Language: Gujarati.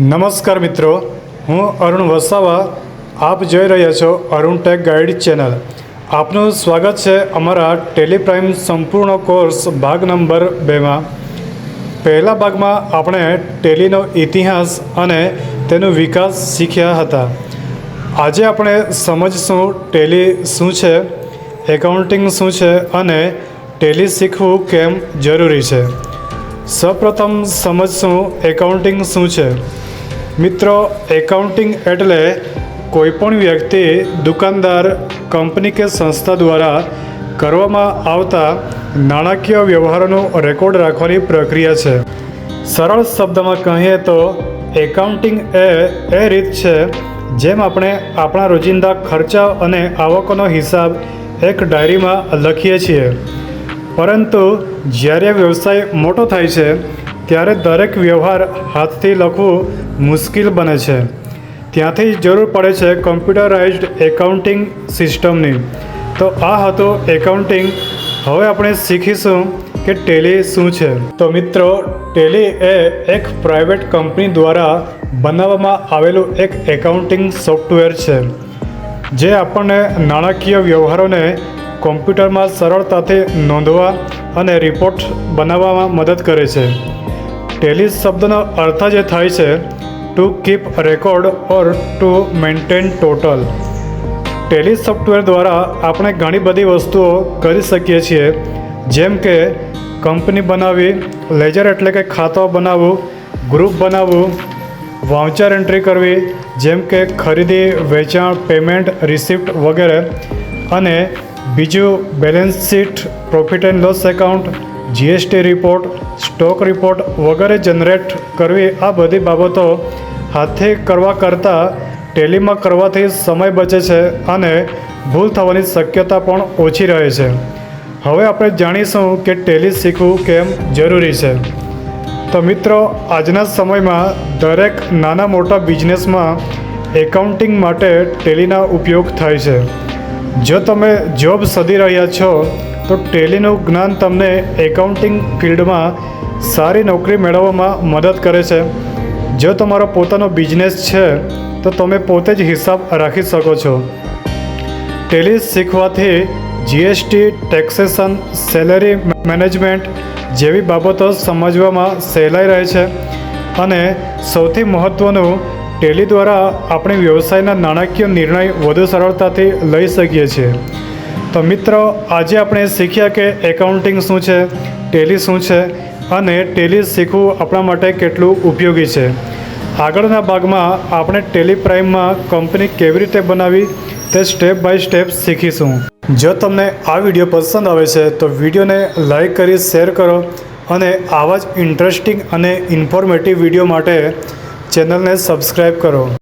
નમસ્કાર મિત્રો, હું અરુણ વસાવા, આપ જોઈ રહ્યા છો અરુણ ટેક ગાઈડ ચેનલ. આપનું સ્વાગત છે અમારા ટેલિપ્રાઇમ સંપૂર્ણ કોર્સ ભાગ નંબર બેમાં પહેલા ભાગમાં આપણે ટેલીનો ઇતિહાસ અને તેનો વિકાસ શીખ્યા હતા. આજે આપણે સમજશું ટેલી શું છે, એકાઉન્ટિંગ શું છે અને ટેલી શીખવું કેમ જરૂરી છે. સૌપ્રથમ સમજશું એકાઉન્ટિંગ શું છે. મિત્રો એકાઉન્ટિંગ એટલે કોઈપણ વ્યક્તિ દુકાનદાર કંપની કે સંસ્થા દ્વારા કરવામાં આવતા નાણાકીય વ્યવહારોનો રેકોર્ડ રાખવાની પ્રક્રિયા છે. સરળ શબ્દમાં કહીએ તો એકાઉન્ટિંગ એ એ રીત છે, જેમ આપણે આપણા રોજિંદા ખર્ચા અને આવકોનો હિસાબ એક ડાયરીમાં લખીએ છીએ. પરંતુ જ્યારે વ્યવસાય મોટો થાય છે ત્યારે દરેક વ્યવહાર હાથથી લખવું મુશ્કેલ બને છે. ત્યાંથી જરૂર પડે છે કમ્પ્યુટરાઇઝ્ડ એકાઉન્ટિંગ સિસ્ટમની. તો આ હતો એકાઉન્ટિંગ. હવે આપણે શીખીશું કે ટેલી શું છે. તો મિત્રો, ટેલી એ એક પ્રાઇવેટ કંપની દ્વારા બનાવવામાં આવેલું એક એકાઉન્ટિંગ સોફ્ટવેર છે, જે આપણને નાણાકીય વ્યવહારોને કોમ્પ્યુટરમાં સરળતાથી નોંધવા અને રિપોર્ટ બનાવવામાં મદદ કરે છે. ટેલી શબ્દનો અર્થ જ થાય છે to keep record or to maintain total Tally software દ્વારા આપણે ઘણી બધી વસ્તુઓ કરી શકીએ છીએ, જેમ કે કંપની બનાવવી લેજર એટલે કે ખાતા બનાવવું ગ્રુપ બનાવવું વાઉચર એન્ટ્રી કરવી, જેમ કે ખરીદી, વેચાણ પેમેન્ટ રિસિપ્ટ વગેરે, અને બીજું balance sheet profit and loss account GST report, stock report વગેરે જનરેટ કરવી આ બધી બાબતો હાથે કરવા કરતાં ટેલીમાં કરવાથી સમય બચે છે અને ભૂલ થવાની શક્યતા પણ ઓછી રહે છે. હવે આપણે જાણીશું કે ટેલી શીખવું કેમ જરૂરી છે. તો મિત્રો, આજના સમયમાં દરેક નાના મોટા બિઝનેસમાં એકાઉન્ટિંગ માટે ટેલીના ઉપયોગ થાય છે. જો તમે જોબ સદી રહ્યા છો તો ટેલીનું જ્ઞાન તમને એકાઉન્ટિંગ ફિલ્ડમાં સારી નોકરી મેળવવામાં મદદ કરે છે. જો તમારો પોતાનો બિઝનેસ છે, તો તમે પોતે જ હિસાબ રાખી શકો છો. ટેલી શીખવાથી જીએસટી, ટેક્સેશન, સેલરી મેનેજમેન્ટ જેવી બાબતો સમજવામાં સહેલાઈ રહે છે. અને સૌથી મહત્ત્વનું ટેલી દ્વારા આપણે વ્યવસાયના નાણાકીય નિર્ણય વધુ સરળતાથી લઈ શકીએ છીએ. તો મિત્રો, આજે આપણે શીખ્યા કે એકાઉન્ટિંગ શું છે ટેલી શું છે અને ટેલી શીખવું આપણા માટે કેટલું ઉપયોગી છે. આગળના ભાગમાં આપણે ટેલી પ્રાઇમમાં કંપની કેવી રીતે બનાવી તે સ્ટેપ બાય સ્ટેપ શીખીશું. જો તમને આ વીડિયો પસંદ આવે છે, તો વિડીયોને લાઈક કરી શેર કરો અને આવા જ ઇન્ટરેસ્ટિંગ અને ઇન્ફોર્મેટિવ વીડિયો માટે ચેનલને સબસ્ક્રાઈબ કરો.